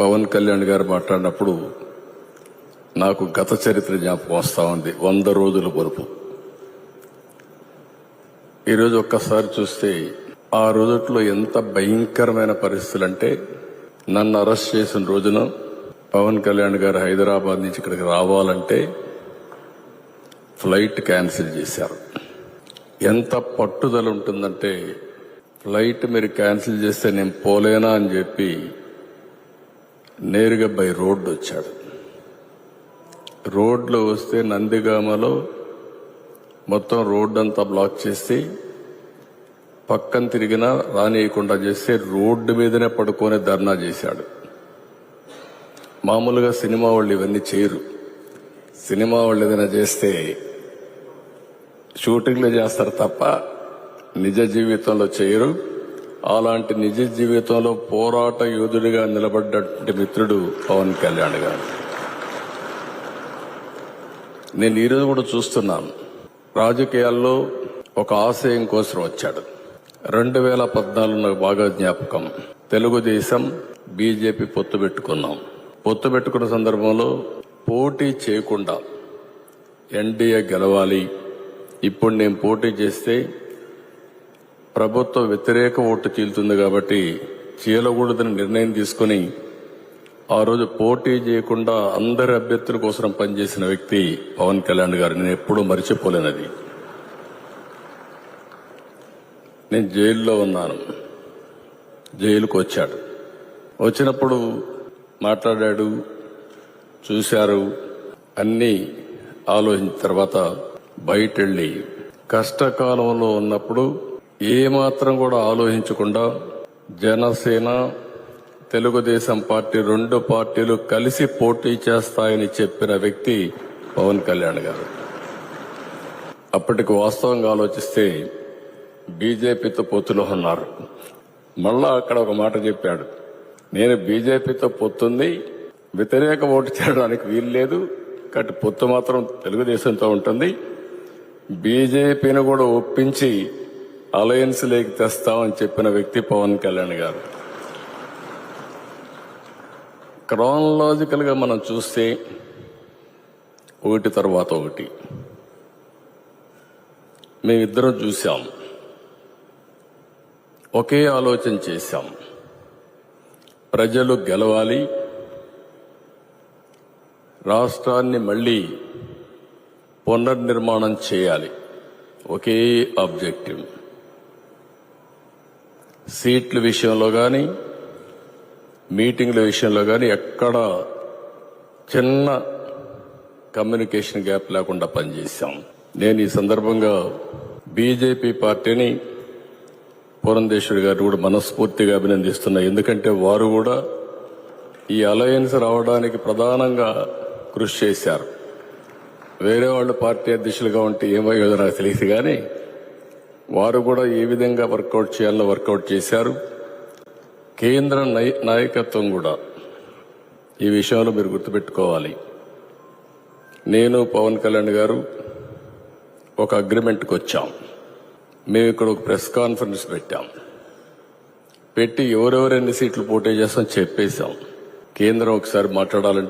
పవన్ కళ్యాణ్ గారు మాట్లాడినప్పుడు నాకు గత చరిత్ర జ్ఞాపకం వస్తూ ఉంది. వంద రోజుల పొరుపు. ఈరోజు ఒక్కసారి చూస్తే ఆ రోజుట్లో ఎంత భయంకరమైన పరిస్థితులు అంటే నన్ను అరెస్ట్ చేసిన రోజున పవన్ కళ్యాణ్ గారు హైదరాబాద్ నుంచి ఇక్కడికి రావాలంటే ఫ్లైట్ క్యాన్సిల్ చేశారు. ఎంత పట్టుదల ఉంటుందంటే ఫ్లైట్ మీరు క్యాన్సిల్ చేస్తే నేను పోలేనా అని చెప్పి నేరుగా బై రోడ్డు వచ్చాడు. రోడ్లో వస్తే నందిగామలో మొత్తం రోడ్డు అంతా బ్లాక్ చేసి పక్కన తిరిగినా రానియకుండా చేస్తే రోడ్డు మీదనే పడుకొని ధర్నా చేశాడు. మామూలుగా సినిమా వాళ్ళు ఇవన్నీ చేయరు. సినిమా వాళ్ళు ఏదైనా చేస్తే షూటింగ్లు చేస్తారు తప్ప నిజ జీవితంలో చేయరు. అలాంటి నిజ జీవితంలో పోరాట యోధుడిగా నిలబడ్డటువంటి మిత్రుడు పవన్ కళ్యాణ్ గారు. నేను ఈరోజు కూడా చూస్తున్నాను. రాజకీయాల్లో ఒక ఆశయం కోసం వచ్చాడు. రెండు వేల పద్నాలుగు నాకు బాగా జ్ఞాపకం. తెలుగుదేశం బీజేపీ పొత్తు పెట్టుకున్నాం. పొత్తు పెట్టుకున్న సందర్భంలో పోటీ చేయకుండా ఎన్డీఏ గెలవాలి. ఇప్పుడు నేను పోటీ చేస్తే ప్రభుత్వ వ్యతిరేక ఓటు చీలుతుంది కాబట్టి చీలకూడదని నిర్ణయం తీసుకుని ఆ రోజు పోటీ చేయకుండా అందరి అభ్యర్థుల కోసం పనిచేసిన వ్యక్తి పవన్ కళ్యాణ్ గారు. నేను ఎప్పుడూ మరిచిపోలేనది నేను జైల్లో ఉన్నాను. జైలుకు వచ్చాడు. వచ్చినప్పుడు మాట్లాడాడు చూశారు. అన్నీ ఆలోచించిన తర్వాత బయట వెళ్ళి కష్టకాలంలో ఉన్నప్పుడు ఏమాత్రం కూడా ఆలోచించకుండా జనసేన తెలుగుదేశం పార్టీ రెండు పార్టీలు కలిసి పోటీ చేస్తాయని చెప్పిన వ్యక్తి పవన్ కళ్యాణ్ గారు. అప్పటికి వాస్తవంగా ఆలోచిస్తే బీజేపీతో పొత్తులో ఉన్నారు మళ్ళా అక్కడ ఒక మాట చెప్పాడు. నేను బీజేపీతో పొత్తుంది వ్యతిరేక ఓటు చేయడానికి వీలు లేదు కాబట్టి పొత్తు మాత్రం తెలుగుదేశంతో ఉంటుంది. బీజేపీని కూడా ఒప్పించి అలయన్స్ లేకి తెస్తామని చెప్పిన వ్యక్తి పవన్ కళ్యాణ్ గారు. క్రానలాజికల్గా మనం చూస్తే ఒకటి తర్వాత ఒకటి. మేమిద్దరం చూసాం ఒకే ఆలోచన చేశాం. ప్రజలు గెలవాలి. రాష్ట్రాన్ని మళ్ళీ పునర్నిర్మాణం చేయాలి. ఒకే ఆబ్జెక్టివ్. సీట్ల విషయంలో కానీ మీటింగ్ల విషయంలో కానీ ఎక్కడ చిన్న కమ్యూనికేషన్ గ్యాప్ లేకుండా పనిచేశాం. నేను ఈ సందర్భంగా బీజేపీ పార్టీని పురంధేశ్వరి గారు కూడా మనస్ఫూర్తిగా అభినందిస్తున్నా. ఎందుకంటే వారు కూడా ఈ అలయన్స్ రావడానికి ప్రధానంగా కృషి చేశారు. వేరే వాళ్ళు పార్టీ అధ్యక్షులుగా ఉంటే ఏమయ్యేదో నాకు తెలియదు కానీ వారు కూడా ఏ విధంగా వర్కౌట్ చేయాలో వర్కౌట్ చేశారు. కేంద్ర నై- నాయకత్వం కూడా ఈ విషయంలో మీరు గుర్తుపెట్టుకోవాలి. నేను పవన్ కళ్యాణ్ గారు ఒక అగ్రిమెంట్కి వచ్చాం. మేము ఇక్కడ ఒక ప్రెస్ కాన్ఫరెన్స్ పెట్టాం. పెట్టి ఎవరెవరు ఎన్ని సీట్లు పోటీ చేస్తాం చెప్పేశాం. కేంద్రం ఒకసారి మాట్లాడాలంటే